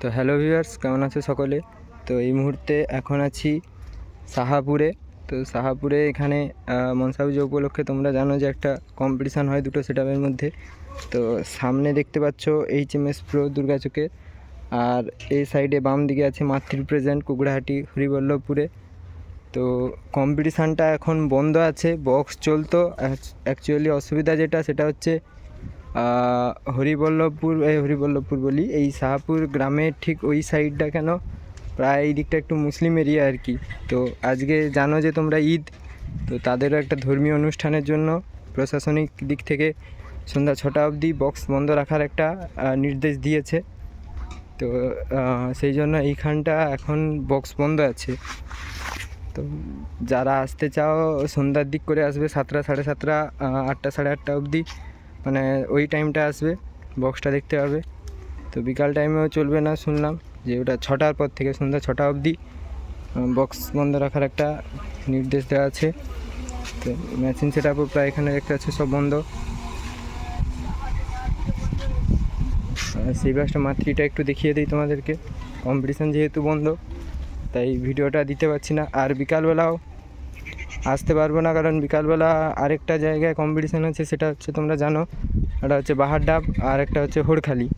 তো hello viewers, কেমন আছে সকলে? তো এই মুহূর্তে এখন আছি সাহাপুরে। তো সাহাপুরে এখানে মনসা পুজো উপলক্ষে তোমরা জানো যে একটা কম্পিটিশান হয় দুটো সেটআপের মধ্যে। তো সামনে দেখতে পাচ্ছ এইচ এম এস প্রো দুর্গাচকে আর এই সাইডে বাম দিকে আছে মাতৃ প্রেজেন্ট কুকড়াহাটি হরিবল্লভপুরে। তো কম্পিটিশানটা এখন বন্ধ আছে বক্স চলতো। অ্যাকচুয়ালি অসুবিধা যেটা সেটা হচ্ছে হরিবল্লভপুর এই হরিবল্লভপুর বলি, এই শাহপুর গ্রামের ঠিক ওই সাইডটা কেন? প্রায় এই দিকটা একটু মুসলিম এরিয়া আর কি। তো আজকে জানো যে তোমরা ঈদ, তো তাদেরও একটা ধর্মীয় অনুষ্ঠানের জন্য প্রশাসনিক দিক থেকে সন্ধ্যা ছটা অবধি বক্স বন্ধ রাখার একটা নির্দেশ দিয়েছে। তো সেই জন্য এইখানটা এখন বক্স বন্ধ আছে। তো যারা আসতে চাও, সন্ধ্যার দিক করে আসবে সাতটা সাড়ে সাতটা আটটা সাড়ে আটটা অবধি। মানে ওই টাইমটা আসবে বক্সটা দেখতে পাবে তো বিকাল টাইমেও চলবে না, শুনলাম যে ওটা ছটার পর থেকে, সন্ধ্যা ছটা অবধি বক্স বন্ধ রাখার একটা নির্দেশ দেওয়া আছে। তো মেশিন সেট আপও প্রায় এখানে দেখতে আছে সব বন্ধ। সেই বাসটা মাতৃটা একটু দেখিয়ে দিই তোমাদেরকে। কম্পিটিশান যেহেতু বন্ধ, তাই ভিডিওটা দিতে পারছি না। আর বিকালবেলাও আসতে পারব না, কারণ বিকালবেলা আরেকটা জায়গায় কম্পিটিশান আছে, সেটা হচ্ছে তোমরা জানো, এটা হচ্ছে বাহার ডাব আর একটা হচ্ছে হোড়খালি।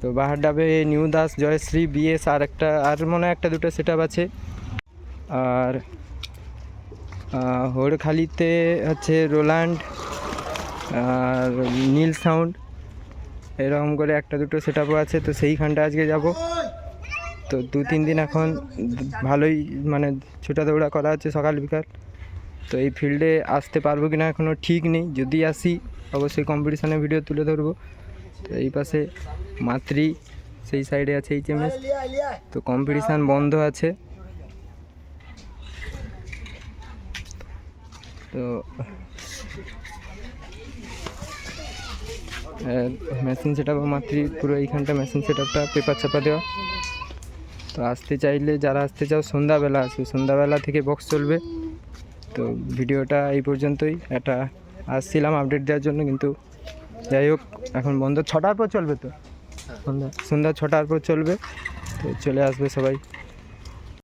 তো বাহার ডাবে নিউ দাস, জয়শ্রী, বিএস আর একটা, আর মনে একটা দুটো সেট আছে। আর হোড়খালিতে হচ্ছে রোল্যান্ড আর নীল সাউন্ড, এরকম করে একটা দুটো সেট আছে, তো সেইখানটা আজকে যাব। তো দু তিন দিন এখন ভালোই মানে ছোটা দৌড়া করা হচ্ছে সকাল বিকাল। তো এই ফিল্ডে আসতে পারব কি না এখনও ঠিক নেই। যদি আসি, অবশ্যই কম্পিটিশানে ভিডিও তুলে ধরবো। তো এই পাশে মাতৃ, সেই সাইডে আছে এইচ এম এস তো কম্পিটিশান বন্ধ আছে। তো মেশিন সেট আপ মাতৃ পুরো এইখানটা মেশিন সেট আপটা পেপার চাপা দেওয়া। তো আসতে চাইলে, যারা আসতে চাও, সন্ধ্যাবেলা আসবে। সন্ধ্যাবেলা থেকে বক্স চলবে। তো ভিডিওটা এই পর্যন্তই। এটা আসছিলাম আপডেট দেওয়ার জন্য কিন্তু যাই হোক এখন বন্ধ ছটার পর চলবে তো? সন্ধ্যা সন্ধ্যা ছটার পর চলবে তো চলে আসবে সবাই।